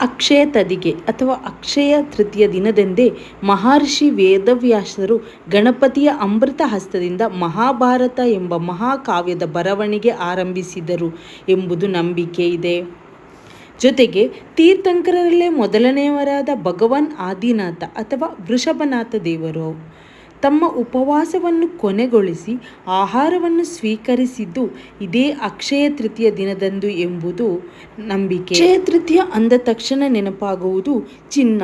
ಅಕ್ಷಯ ತದಿಗೆ ಅಥವಾ ಅಕ್ಷಯ ತೃತೀಯ ದಿನದಂದೇ ಮಹರ್ಷಿ ವೇದವ್ಯಾಸರು ಗಣಪತಿಯ ಅಮೃತ ಹಸ್ತದಿಂದ ಮಹಾಭಾರತ ಎಂಬ ಮಹಾಕಾವ್ಯದ ಬರವಣಿಗೆ ಆರಂಭಿಸಿದರು ಎಂಬುದು ನಂಬಿಕೆ ಇದೆ. ಜೊತೆಗೆ ತೀರ್ಥಂಕರರಲ್ಲೇ ಮೊದಲನೆಯವರಾದ ಭಗವಾನ್ ಆದಿನಾಥ ಅಥವಾ ವೃಷಭನಾಥ ದೇವರು. ತಮ್ಮ ಉಪವಾಸವನ್ನು ಕೊನೆಗೊಳಿಸಿ ಆಹಾರವನ್ನು ಸ್ವೀಕರಿಸಿದ್ದು ಇದೇ ಅಕ್ಷಯ ತೃತೀಯ ದಿನದಂದು ಎಂಬುದು ನಂಬಿಕೆ. ಅಕ್ಷಯ ತೃತೀಯ ಅಂದ ತಕ್ಷಣ ನೆನಪಾಗುವುದು ಚಿನ್ನ.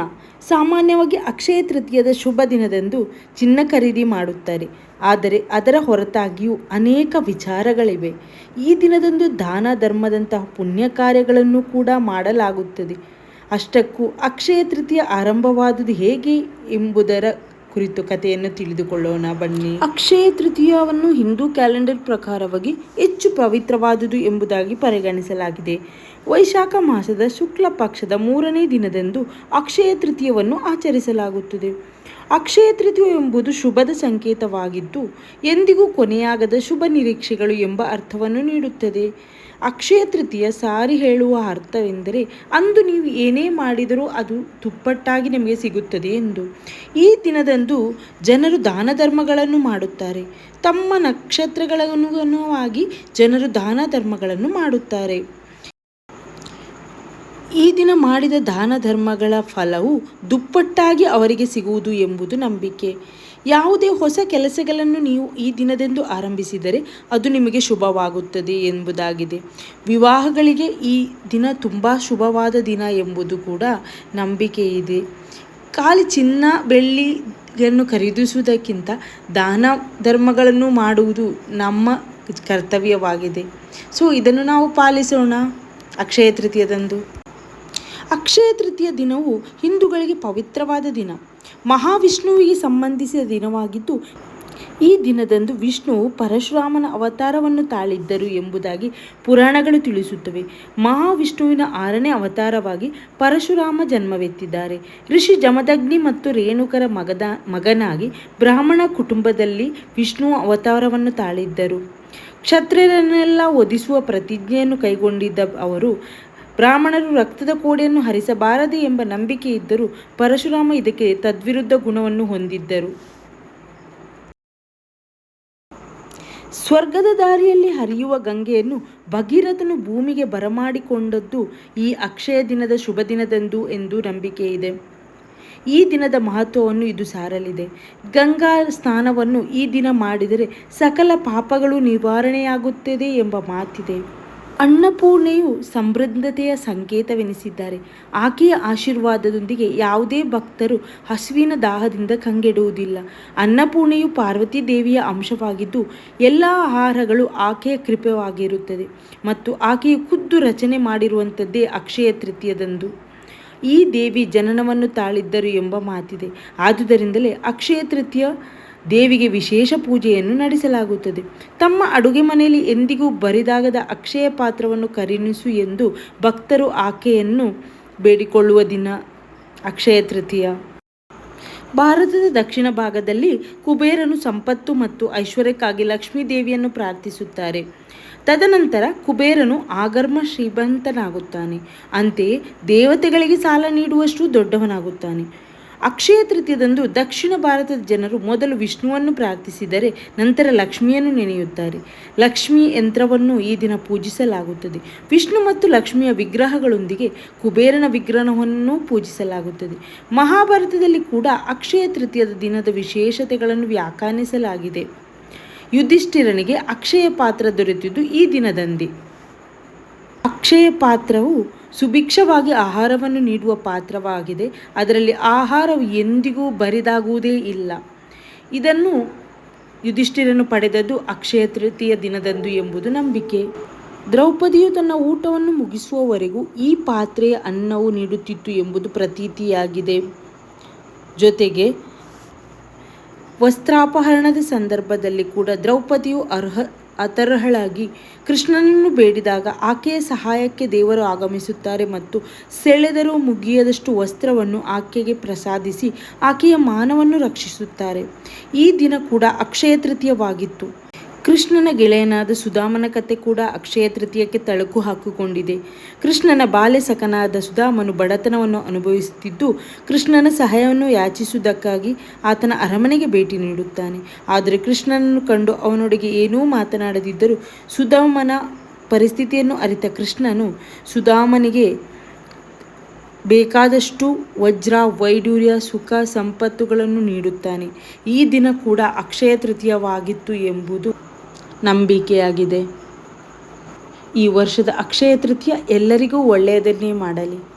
ಸಾಮಾನ್ಯವಾಗಿ ಅಕ್ಷಯ ತೃತೀಯದ ಶುಭ ದಿನದಂದು ಚಿನ್ನ ಖರೀದಿ ಮಾಡುತ್ತಾರೆ. ಆದರೆ ಅದರ ಹೊರತಾಗಿಯೂ ಅನೇಕ ವಿಚಾರಗಳಿವೆ. ಈ ದಿನದಂದು ದಾನ ಧರ್ಮದಂತಹ ಪುಣ್ಯ ಕಾರ್ಯಗಳನ್ನು ಕೂಡ ಮಾಡಲಾಗುತ್ತದೆ. ಅಷ್ಟಕ್ಕೂ ಅಕ್ಷಯ ತೃತೀಯ ಆರಂಭವಾದುದು ಹೇಗೆ ಎಂಬುದರ ಕುರಿತು ಕಥೆಯನ್ನು ತಿಳಿದುಕೊಳ್ಳೋಣ, ಬನ್ನಿ. ಅಕ್ಷಯ ತೃತೀಯವನ್ನು ಹಿಂದೂ ಕ್ಯಾಲೆಂಡರ್ ಪ್ರಕಾರವಾಗಿ ಹೆಚ್ಚು ಪವಿತ್ರವಾದುದು ಎಂಬುದಾಗಿ ಪರಿಗಣಿಸಲಾಗಿದೆ. ವೈಶಾಖ ಮಾಸದ ಶುಕ್ಲ ಪಕ್ಷದ ಮೂರನೇ ದಿನದಂದು ಅಕ್ಷಯ ತೃತೀಯವನ್ನು ಆಚರಿಸಲಾಗುತ್ತದೆ. ಅಕ್ಷಯ ತೃತೀಯ ಎಂಬುದು ಶುಭದ ಸಂಕೇತವಾಗಿದ್ದು, ಎಂದಿಗೂ ಕೊನೆಯಾಗದ ಶುಭ ನಿರೀಕ್ಷೆಗಳು ಎಂಬ ಅರ್ಥವನ್ನು ನೀಡುತ್ತದೆ. ಅಕ್ಷಯ ತೃತೀಯ ಸಾರಿ ಹೇಳುವ ಅರ್ಥವೆಂದರೆ ಅಂದು ನೀವು ಏನೇ ಮಾಡಿದರೂ ಅದು ತುಪ್ಪಟ್ಟಾಗಿ ನಿಮಗೆ ಸಿಗುತ್ತದೆ ಎಂದು. ಈ ದಿನದಂದು ಜನರು ದಾನ ಧರ್ಮಗಳನ್ನು ಮಾಡುತ್ತಾರೆ. ತಮ್ಮ ನಕ್ಷತ್ರಗಳನುಗುಣವಾಗಿ ಜನರು ದಾನ ಧರ್ಮಗಳನ್ನು ಮಾಡುತ್ತಾರೆ. ಈ ದಿನ ಮಾಡಿದ ದಾನ ಧರ್ಮಗಳ ಫಲವು ದುಪ್ಪಟ್ಟಾಗಿ ಅವರಿಗೆ ಸಿಗುವುದು ಎಂಬುದು ನಂಬಿಕೆ. ಯಾವುದೇ ಹೊಸ ಕೆಲಸಗಳನ್ನು ನೀವು ಈ ದಿನದಂದು ಆರಂಭಿಸಿದರೆ ಅದು ನಿಮಗೆ ಶುಭವಾಗುತ್ತದೆ ಎಂಬುದಾಗಿದೆ. ವಿವಾಹಗಳಿಗೆ ಈ ದಿನ ತುಂಬ ಶುಭವಾದ ದಿನ ಎಂಬುದು ಕೂಡ ನಂಬಿಕೆ ಇದೆ. ಖಾಲಿ ಚಿನ್ನ ಬೆಳ್ಳಿಯನ್ನು ಖರೀದಿಸುವುದಕ್ಕಿಂತ ದಾನ ಧರ್ಮಗಳನ್ನು ಮಾಡುವುದು ನಮ್ಮ ಕರ್ತವ್ಯವಾಗಿದೆ. ಸೊ ಇದನ್ನು ನಾವು ಪಾಲಿಸೋಣ. ಅಕ್ಷಯ ತೃತೀಯದಂದು. ಅಕ್ಷಯ ತೃತೀಯ ದಿನವು ಹಿಂದೂಗಳಿಗೆ ಪವಿತ್ರವಾದ ದಿನ. ಮಹಾವಿಷ್ಣುವಿಗೆ ಸಂಬಂಧಿಸಿದ ದಿನವಾಗಿದ್ದು, ಈ ದಿನದಂದು ವಿಷ್ಣುವು ಪರಶುರಾಮನ ಅವತಾರವನ್ನು ತಾಳಿದ್ದರು ಎಂಬುದಾಗಿ ಪುರಾಣಗಳು ತಿಳಿಸುತ್ತವೆ. ಮಹಾವಿಷ್ಣುವಿನ ಆರನೇ ಅವತಾರವಾಗಿ ಪರಶುರಾಮ ಜನ್ಮವೆತ್ತಿದ್ದಾರೆ. ಋಷಿ ಜಮದಗ್ನಿ ಮತ್ತು ರೇಣುಕರ ಮಗದ, ಮಗನಾಗಿ ಬ್ರಾಹ್ಮಣ ಕುಟುಂಬದಲ್ಲಿ ವಿಷ್ಣು ಅವತಾರವನ್ನು ತಾಳಿದ್ದರು. ಕ್ಷತ್ರಿಯರನ್ನೆಲ್ಲ ಒದಿಸುವ ಪ್ರತಿಜ್ಞೆಯನ್ನು ಕೈಗೊಂಡಿದ್ದ ಅವರು ಬ್ರಾಹ್ಮಣರು ರಕ್ತದ ಕೋಡೆಯನ್ನು ಹರಿಸಬಾರದು ಎಂಬ ನಂಬಿಕೆ ಇದ್ದರೂ ಪರಶುರಾಮ ಇದಕ್ಕೆ ತದ್ವಿರುದ್ಧ ಗುಣವನ್ನು ಹೊಂದಿದ್ದರು. ಸ್ವರ್ಗದ ದಾರಿಯಲ್ಲಿ ಹರಿಯುವ ಗಂಗೆಯನ್ನು ಭಗೀರಥನು ಭೂಮಿಗೆ ಬರಮಾಡಿಕೊಂಡದ್ದು ಈ ಅಕ್ಷಯ ದಿನದ ಶುಭ ದಿನದಂದು ಎಂದು ನಂಬಿಕೆ ಇದೆ. ಈ ದಿನದ ಮಹತ್ವವನ್ನು ಇದು ಸಾರಲಿದೆ. ಗಂಗಾ ಸ್ನಾನವನ್ನು ಈ ದಿನ ಮಾಡಿದರೆ ಸಕಲ ಪಾಪಗಳು ನಿವಾರಣೆಯಾಗುತ್ತದೆ ಎಂಬ ಮಾತಿದೆ. ಅನ್ನಪೂರ್ಣೆಯು ಸಮೃದ್ಧತೆಯ ಸಂಕೇತವೆನಿಸಿದ್ದಾರೆ. ಆಕೆಯ ಆಶೀರ್ವಾದದೊಂದಿಗೆ ಯಾವುದೇ ಭಕ್ತರು ಹಸುವಿನ ದಾಹದಿಂದ ಕಂಗೆಡುವುದಿಲ್ಲ. ಅನ್ನಪೂರ್ಣೆಯು ಪಾರ್ವತಿ ದೇವಿಯ ಅಂಶವಾಗಿದ್ದು, ಎಲ್ಲ ಆಹಾರಗಳು ಆಕೆಯ ಕೃಪೆವಾಗಿರುತ್ತದೆ ಮತ್ತು ಆಕೆಯು ಖುದ್ದು ರಚನೆ ಮಾಡಿರುವಂಥದ್ದೇ ಅಕ್ಷಯ ತೃತೀಯದಂದು. ಈ ದೇವಿ ಜನನವನ್ನು ತಾಳಿದ್ದರು ಎಂಬ ಮಾತಿದೆ. ಆದುದರಿಂದಲೇ ಅಕ್ಷಯ ತೃತೀಯ ದೇವಿಗೆ ವಿಶೇಷ ಪೂಜೆಯನ್ನು ನಡೆಸಲಾಗುತ್ತದೆ. ತಮ್ಮ ಅಡುಗೆ ಮನೆಯಲ್ಲಿ ಎಂದಿಗೂ ಬರಿದಾಗದ ಅಕ್ಷಯ ಪಾತ್ರವನ್ನು ಕರುಣಿಸು ಎಂದು ಭಕ್ತರು ಆಕೆಯನ್ನು ಬೇಡಿಕೊಳ್ಳುವ ದಿನ ಅಕ್ಷಯ ತೃತೀಯ. ಭಾರತದ ದಕ್ಷಿಣ ಭಾಗದಲ್ಲಿ ಕುಬೇರನು ಸಂಪತ್ತು ಮತ್ತು ಐಶ್ವರ್ಯಕ್ಕಾಗಿ ಲಕ್ಷ್ಮೀ ದೇವಿಯನ್ನು ಪ್ರಾರ್ಥಿಸುತ್ತಾರೆ. ತದನಂತರ ಕುಬೇರನು ಆಗರ್ಮ ಶ್ರೀಮಂತನಾಗುತ್ತಾನೆ. ಅಂತೆಯೇ ದೇವತೆಗಳಿಗೆ ಸಾಲ ನೀಡುವಷ್ಟು ದೊಡ್ಡವನಾಗುತ್ತಾನೆ. ಅಕ್ಷಯ ತೃತೀಯದಂದು ದಕ್ಷಿಣ ಭಾರತದ ಜನರು ಮೊದಲು ವಿಷ್ಣುವನ್ನು ಪ್ರಾರ್ಥಿಸಿದರೆ ನಂತರ ಲಕ್ಷ್ಮಿಯನ್ನು ನೆನೆಯುತ್ತಾರೆ. ಲಕ್ಷ್ಮಿ ಯಂತ್ರವನ್ನು ಈ ದಿನ ಪೂಜಿಸಲಾಗುತ್ತದೆ. ವಿಷ್ಣು ಮತ್ತು ಲಕ್ಷ್ಮಿಯ ವಿಗ್ರಹಗಳೊಂದಿಗೆ ಕುಬೇರನ ವಿಗ್ರಹವನ್ನು ಪೂಜಿಸಲಾಗುತ್ತದೆ. ಮಹಾಭಾರತದಲ್ಲಿ ಕೂಡ ಅಕ್ಷಯ ತೃತೀಯದ ದಿನದ ವಿಶೇಷತೆಗಳನ್ನು ವ್ಯಾಖ್ಯಾನಿಸಲಾಗಿದೆ. ಯುಧಿಷ್ಠಿರನಿಗೆ ಅಕ್ಷಯ ಪಾತ್ರ ದೊರೆತಿದ್ದು ಈ ದಿನದಂದೇ. ಅಕ್ಷಯ ಪಾತ್ರವು ಸುಭಿಕ್ಷವಾಗಿ ಆಹಾರವನ್ನು ನೀಡುವ ಪಾತ್ರವಾಗಿದೆ. ಅದರಲ್ಲಿ ಆಹಾರವು ಎಂದಿಗೂ ಬರಿದಾಗುವುದೇ ಇಲ್ಲ. ಇದನ್ನು ಯುಧಿಷ್ಠಿರನು ಪಡೆದದ್ದು ಅಕ್ಷಯ ತೃತೀಯ ದಿನದಂದು ಎಂಬುದು ನಂಬಿಕೆ. ದ್ರೌಪದಿಯು ತನ್ನ ಊಟವನ್ನು ಮುಗಿಸುವವರೆಗೂ ಈ ಪಾತ್ರೆಯ ಅನ್ನವು ನೀಡುತ್ತಿತ್ತು ಎಂಬುದು ಪ್ರತೀತಿಯಾಗಿದೆ. ಜೊತೆಗೆ ವಸ್ತ್ರಾಪಹರಣದ ಸಂದರ್ಭದಲ್ಲಿ ಕೂಡ ದ್ರೌಪದಿಯು ಅರ್ಹ ಅತರ್ಹಳಾಗಿ ಕೃಷ್ಣನನ್ನು ಬೇಡಿದಾಗ ಆಕೆಯ ಸಹಾಯಕ್ಕೆ ದೇವರು ಆಗಮಿಸುತ್ತಾರೆ ಮತ್ತು ಸೆಳೆದರೂ ಮುಗಿಯದಷ್ಟು ವಸ್ತ್ರವನ್ನು ಆಕೆಗೆ ಪ್ರಸಾದಿಸಿ ಆಕೆಯ ಮಾನವನ್ನು ರಕ್ಷಿಸುತ್ತಾರೆ. ಈ ದಿನ ಕೂಡ ಅಕ್ಷಯ ತೃತೀಯವಾಗಿತ್ತು. ಕೃಷ್ಣನ ಗೆಳೆಯನಾದ ಸುಧಾಮನ ಕತೆ ಕೂಡ ಅಕ್ಷಯ ತೃತೀಯಕ್ಕೆ ತಳಕು ಹಾಕಿಕೊಂಡಿದೆ. ಕೃಷ್ಣನ ಬಾಲ್ಯ ಸಖನಾದ ಸುಧಾಮನು ಬಡತನವನ್ನು ಅನುಭವಿಸುತ್ತಿದ್ದು, ಕೃಷ್ಣನ ಸಹಾಯವನ್ನು ಯಾಚಿಸುವುದಕ್ಕಾಗಿ ಆತನ ಅರಮನೆಗೆ ಭೇಟಿ ನೀಡುತ್ತಾನೆ. ಆದರೆ ಕೃಷ್ಣನನ್ನು ಕಂಡು ಅವನೊಡಗೆ ಏನೂ ಮಾತನಾಡದಿದ್ದರೂ ಸುಧಾಮನ ಪರಿಸ್ಥಿತಿಯನ್ನು ಅರಿತ ಕೃಷ್ಣನು ಸುಧಾಮನಿಗೆ ಬೇಕಾದಷ್ಟು ವಜ್ರ ವೈಡೂರ್ಯ ಸುಖ, ಸಂಪತ್ತುಗಳನ್ನು ನೀಡುತ್ತಾನೆ. ಈ ದಿನ ಕೂಡ ಅಕ್ಷಯ ತೃತೀಯವಾಗಿತ್ತು ಎಂಬುದು ನಂಬಿಕೆಯಾಗಿದೆ. ಈ ವರ್ಷದ ಅಕ್ಷಯ ತೃತೀಯ ಎಲ್ಲರಿಗೂ ಒಳ್ಳೆಯದನ್ನೇ ಮಾಡಲಿ.